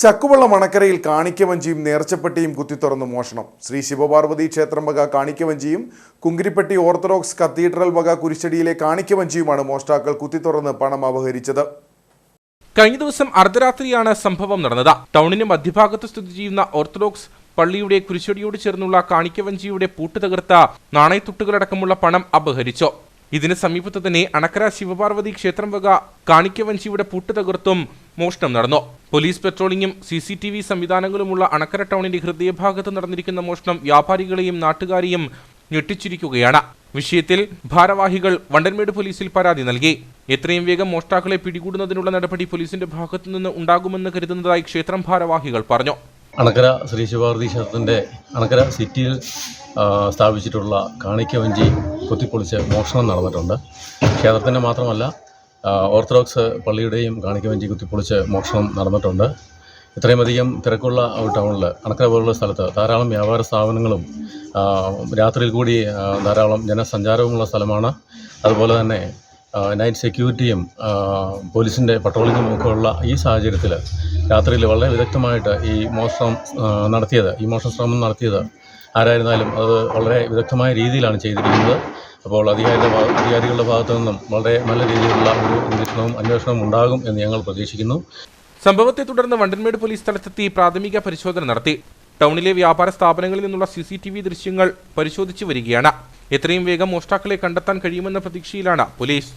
ചക്കുവള്ള മണക്കരയിൽ കാണിക്കവഞ്ചിയും നേർച്ചപ്പെട്ടിയും കുത്തിത്തുറന്ന് മോഷണം. ശ്രീ ശിവപാർവതി ക്ഷേത്രം വക കാണിക്കവഞ്ചിയും കുങ്കിരിപ്പെട്ടി ഓർത്തഡോക്സ് കത്തീഡ്രൽ വക കുരിശടിയിലെ കാണിക്കവഞ്ചിയുമാണ് മോഷ്ടാക്കൾ കുത്തിത്തുറന്ന് പണം അപഹരിച്ചത്. കഴിഞ്ഞ ദിവസം അർദ്ധരാത്രിയാണ് സംഭവം നടന്നത്. ടൗണിന് മധ്യഭാഗത്ത് സ്ഥിതി ചെയ്യുന്ന ഓർത്തഡോക്സ് പള്ളിയുടെ കുരിശടിയോട് ചേർന്നുള്ള കാണിക്കവഞ്ചിയുടെ പൂട്ട് തകർത്ത നാണയത്തുട്ടുകളടക്കമുള്ള പണം അപഹരിച്ചു. ഇതിന് സമീപത്ത് തന്നെ അണക്കര ശിവപാർവതി ക്ഷേത്രം വക കാണിക്കവഞ്ചിയുടെ പൂട്ട് തകർത്തും മോഷണം നടന്നു. പോലീസ് പെട്രോളിംഗും സി സി ടി വി സംവിധാനങ്ങളുമുള്ള അണക്കര ടൗണിന്റെ ഹൃദയഭാഗത്ത് നടന്നിരിക്കുന്ന മോഷണം വ്യാപാരികളെയും നാട്ടുകാരെയും ഞെട്ടിച്ചിരിക്കുകയാണ്. വിഷയത്തിൽ ഭാരവാഹികൾ വണ്ടൻമേട് പോലീസിൽ പരാതി നൽകി. എത്രയും വേഗം മോഷ്ടാക്കളെ പിടികൂടുന്നതിനുള്ള നടപടി പോലീസിന്റെ ഭാഗത്തുനിന്ന് ഉണ്ടാകുമെന്ന് കരുതുന്നതായി ക്ഷേത്രം ഭാരവാഹികൾ പറഞ്ഞു. അണക്കര ശ്രീ ശിവാർതി ക്ഷേത്രത്തിന്റെ അണക്കര സിറ്റിയിൽ സ്ഥാപിച്ചിട്ടുള്ള കാണിക്കവഞ്ചി കുത്തിപ്പൊളിച്ച് മോഷണം നടന്നിട്ടുണ്ട്. ക്ഷേത്രത്തിന്റെ മാത്രമല്ല ഓർത്തഡോക്സ് പള്ളിയുടെയും കാണിക്കവഞ്ചി കുത്തിപ്പൊളിച്ച് മോഷണം നടന്നിട്ടുണ്ട്. ഇത്രയുമധികം തിരക്കുള്ള ടൗണിൽ അണക്കര പോലുള്ള സ്ഥലത്ത് ധാരാളം വ്യാപാര സ്ഥാപനങ്ങളും രാത്രിയിൽ കൂടി ധാരാളം ജനസഞ്ചാരവുമുള്ള സ്ഥലമാണ്. അതുപോലെ തന്നെ നൈറ്റ് സെക്യൂരിറ്റിയും പോലീസിന്റെ പട്രോളിങ്ങും ഒക്കെ ഉള്ള ഈ സാഹചര്യത്തിൽ രാത്രിയിൽ വളരെ വിദഗ്ധമായിട്ട് ഈ മോഷണം നടത്തിയത് ഈ മോഷണ ശ്രമം നടത്തിയത് ആരായിരുന്നാലും അത് വളരെ വിദഗ്ധമായ രീതിയിലാണ് ചെയ്തിരിക്കുന്നത്. അപ്പോൾ അധികാരിയുടെ അധികാരികളുടെ ഭാഗത്തു നിന്നും വളരെ നല്ല രീതിയിലുള്ള ഒരു നിരീക്ഷണവും അന്വേഷണവും ഉണ്ടാകും എന്ന് ഞങ്ങൾ പ്രതീക്ഷിക്കുന്നു. സംഭവത്തെ തുടർന്ന് വണ്ടൻമേട് പോലീസ് സ്ഥലത്തെത്തി പ്രാഥമിക പരിശോധന നടത്തി. ടൗണിലെ വ്യാപാര സ്ഥാപനങ്ങളിൽ നിന്നുള്ള സി സി ടി വി ദൃശ്യങ്ങൾ പരിശോധിച്ചു വരികയാണ്. എത്രയും വേഗം മോഷ്ടാക്കളെ കണ്ടെത്താൻ കഴിയുമെന്ന പ്രതീക്ഷയിലാണ് പോലീസ്.